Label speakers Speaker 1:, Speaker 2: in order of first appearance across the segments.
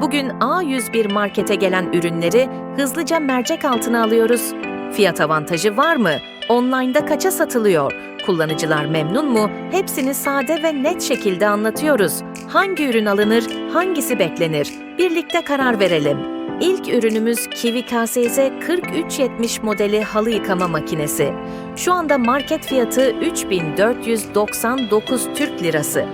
Speaker 1: Bugün A101 markete gelen ürünleri hızlıca mercek altına alıyoruz. Fiyat avantajı var mı? Online'da kaça satılıyor? Kullanıcılar memnun mu? Hepsini sade ve net şekilde anlatıyoruz. Hangi ürün alınır, hangisi beklenir? Birlikte karar verelim. İlk ürünümüz Kiwi KSZ 4370 modeli halı yıkama makinesi. Şu anda market fiyatı 3499 Türk Lirası.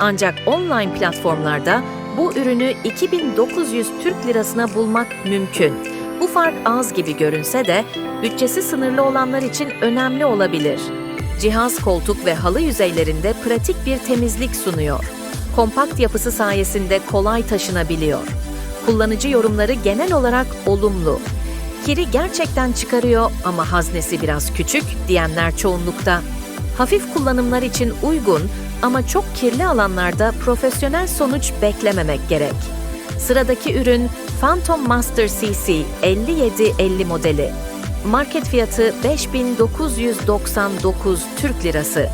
Speaker 1: Ancak online platformlarda bu ürünü 2900 Türk Lirasına bulmak mümkün. Bu fark az gibi görünse de bütçesi sınırlı olanlar için önemli olabilir. Cihaz koltuk ve halı yüzeylerinde pratik bir temizlik sunuyor. Kompakt yapısı sayesinde kolay taşınabiliyor. Kullanıcı yorumları genel olarak olumlu. Kiri gerçekten çıkarıyor ama haznesi biraz küçük diyenler çoğunlukta. Hafif kullanımlar için uygun ama çok kirli alanlarda profesyonel sonuç beklememek gerek. Sıradaki ürün Phantom Master CC 5750 modeli. Market fiyatı 5999 Türk Lirası.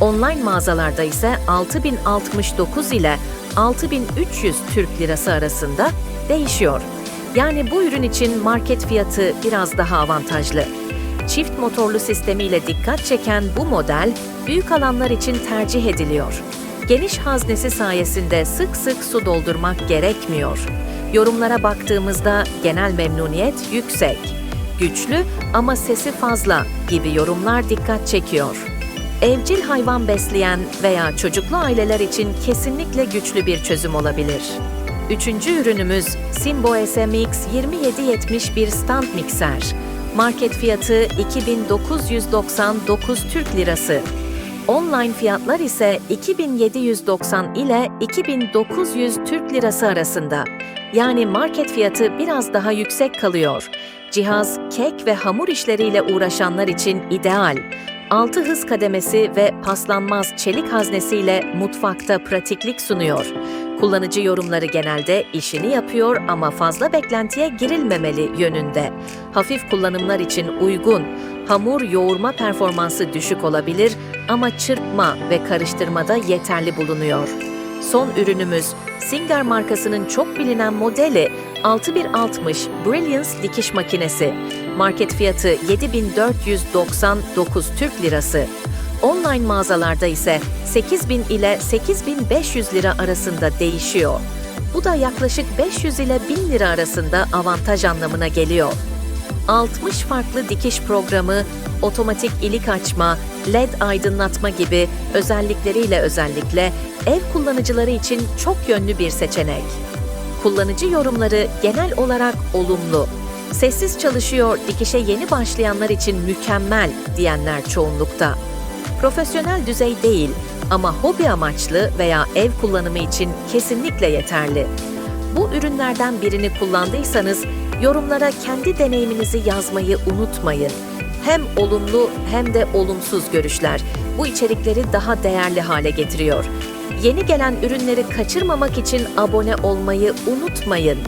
Speaker 1: Online mağazalarda ise 6069 ile 6300 Türk Lirası arasında değişiyor. Yani bu ürün için market fiyatı biraz daha avantajlı. Çift motorlu sistemiyle dikkat çeken bu model büyük alanlar için tercih ediliyor. Geniş haznesi sayesinde sık sık su doldurmak gerekmiyor. Yorumlara baktığımızda genel memnuniyet yüksek. Güçlü ama sesi fazla gibi yorumlar dikkat çekiyor. Evcil hayvan besleyen veya çocuklu aileler için kesinlikle güçlü bir çözüm olabilir. Üçüncü ürünümüz Simbo SMX 2771 stand mikser. Market fiyatı 2999 Türk Lirası. Online fiyatlar ise 2790 ile 2900 Türk Lirası arasında. Yani market fiyatı biraz daha yüksek kalıyor. Cihaz kek ve hamur işleriyle uğraşanlar için ideal. 6 hız kademesi ve paslanmaz çelik haznesiyle mutfakta pratiklik sunuyor. Kullanıcı yorumları genelde işini yapıyor ama fazla beklentiye girilmemeli yönünde. Hafif kullanımlar için uygun. Hamur yoğurma performansı düşük olabilir ama çırpma ve karıştırmada yeterli bulunuyor. Son ürünümüz Singer markasının çok bilinen modeli 6160 Brilliance dikiş makinesi. Market fiyatı 7499 Türk Lirası. Online mağazalarda ise 8000 ile 8500 lira arasında değişiyor. Bu da yaklaşık 500 ile 1000 lira arasında avantaj anlamına geliyor. 60 farklı dikiş programı, otomatik ilik açma, LED aydınlatma gibi özellikleriyle özellikle ev kullanıcıları için çok yönlü bir seçenek. Kullanıcı yorumları genel olarak olumlu. Sessiz çalışıyor, dikişe yeni başlayanlar için mükemmel diyenler çoğunlukta. Profesyonel düzey değil ama hobi amaçlı veya ev kullanımı için kesinlikle yeterli. Bu ürünlerden birini kullandıysanız yorumlara kendi deneyiminizi yazmayı unutmayın. Hem olumlu hem de olumsuz görüşler bu içerikleri daha değerli hale getiriyor. Yeni gelen ürünleri kaçırmamak için abone olmayı unutmayın.